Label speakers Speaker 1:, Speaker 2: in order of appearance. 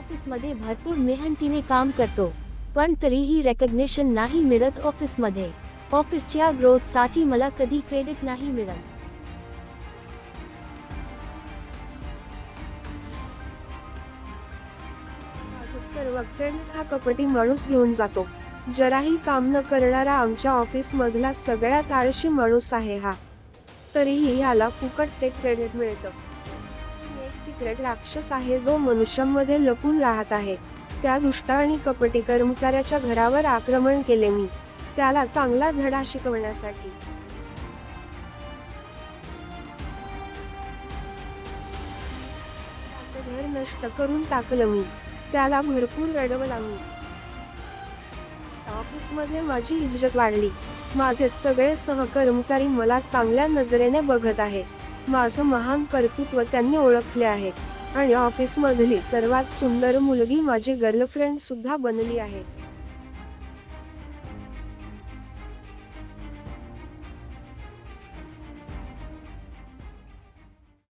Speaker 1: ऑफिसमध्ये भरपूर मेहनतीने काम करतो पण तरीही रेकग्नेशन नाही मिळत ऑफिसमध्ये. ऑफिसच्या ग्रोथसाठी मला कधी क्रेडिट नाही मिळत.
Speaker 2: सर्व क्रेडिट हा कपटी माणूस घेऊन जातो. जराही काम न करणारा आमच्या ऑफिस मधला सगळ्यात आळशी माणूस आहे हा. तरीही याला फुकटचे क्रेडिट मिळतं. सिक्रेट राक्षस आहे जो मनुष्यांमध्ये लपून राहत आहे. त्या दुष्ट आणि कपटी कर्मचाऱ्याच्या घरावर आक्रमण केले मी. त्याला चांगला धडा शिकवण्यासाठी. त्याचं घर नष्ट करून टाकलं मी. त्याला भरपूर रडवला मी ऑफिसमध्ये माझी इज्जत वाढली. माझे सगळे सहकर्मचारी मला चांगल्या नजरेने बघत आहे माझं महान कर्तृत्व त्यांनी ओळखले आहे. आणि ऑफिसमधली सर्वात सुंदर मुलगी माझी गर्लफ्रेंड सुद्धा बनली आहे.